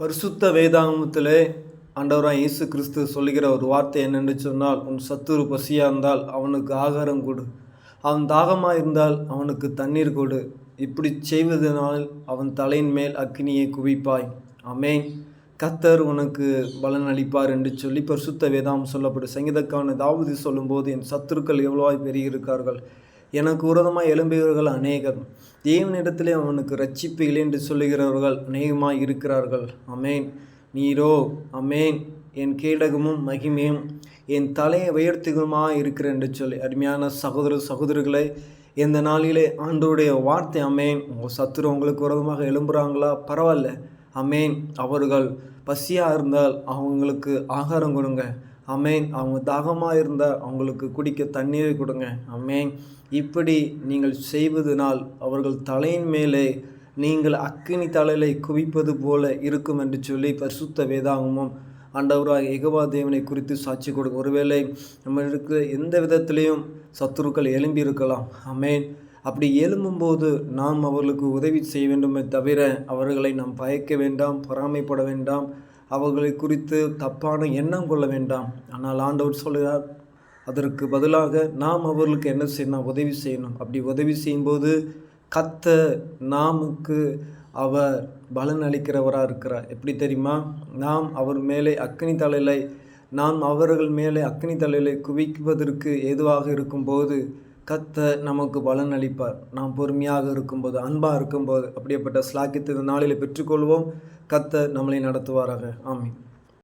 பரிசுத்த வேதாகமத்திலே ஆண்டவராக இயேசு கிறிஸ்து சொல்லுகிற ஒரு வார்த்தை என்னென்று சொன்னால் உன் சத்துரு பசியாக இருந்தால் அவனுக்கு ஆகாரம் கொடு. அவன் தாகமாக இருந்தால் அவனுக்கு தண்ணீர் கொடு. இப்படி செய்வதனால் அவன் தலையின் மேல் அக்னியை குவிப்பாய். அமே கத்தர் உனக்கு பலன் அளிப்பார் என்று சொல்லி பரிசுத்த வேதாம் சொல்லப்படும். சங்கீதக்கான தாவதி சொல்லும்போது என் சத்துருக்கள் எவ்வளவாய் பெருகியிருக்கார்கள் எனக்கு உரதமாக எழும்புகிறவர்கள் அநேகர். தேவனிடத்திலே அவனுக்கு ரட்சிப்பு இல்லை என்று சொல்லுகிறவர்கள் அநேகமாக இருக்கிறார்கள். அமேன் நீரோ அமேன் என் கேடகமும் மகிமையும் என் தலையை உயர்த்துகமாக இருக்கிற என்று சொல்லி. அருமையான சகோதர சகோதரிகளை இந்த நாளிலே ஆண்டோடைய வார்த்தை அமேன் உங்கள் சத்துரு உங்களுக்கு உரதமாக எழும்புறாங்களா? பரவாயில்ல. அமேன் அவர்கள் பசியாக இருந்தால் அவங்களுக்கு ஆகாரம் கொடுங்க. அமேன் அவங்க தாகமாக இருந்தால் அவங்களுக்கு குடிக்க தண்ணீரை கொடுங்க. அமேன் இப்படி நீங்கள் செய்வதனால் அவர்கள் தலையின் மேலே நீங்கள் அக்கினி தலையிலை குவிப்பது போல இருக்கும் என்று சொல்லி பரிசுத்த வேதாகமும் ஆண்டவராக எகவா தேவனை குறித்து சாட்சி கொடுக்கும் ஒருவேளை நம்மளுக்கு எந்த விதத்திலையும் சத்துருக்கள் எழும்பி இருக்கலாம். அமேன் அப்படி எழும்பும்போது நாம் அவர்களுக்கு உதவி செய்ய வேண்டுமே தவிர அவர்களை நாம் பயக்க வேண்டாம் பொறாமைப்பட வேண்டாம். அவர்களை குறித்து தப்பான எண்ணம் கொள்ள வேண்டாம். ஆனால் ஆண்டவர் சொல்கிறார் அதற்கு பதிலாக நாம் அவர்களுக்கு என்ன செய்யணும்? உதவி செய்யணும். அப்படி உதவி செய்யும்போது கத்த நாமுக்கு அவர் பலன் அளிக்கிறவராக இருக்கிறார். எப்படி தெரியுமா? நாம் அவர் மேலே அக்னி தலையிலை நாம் அவர்கள் மேலே அக்னி தலையிலை குவிக்குவதற்கு ஏதுவாக இருக்கும்போது கத்த நமக்கு பலன் அளிப்பார் நாம் பொறுமையாக இருக்கும்போது அன்பாக இருக்கும்போது அப்படியேப்பட்ட ஸ்லாக்கியத்தை இந்த நாளில் பெற்றுக்கொள்வோம். கத்த நம்மளை நடத்துவாராக. ஆமீன்.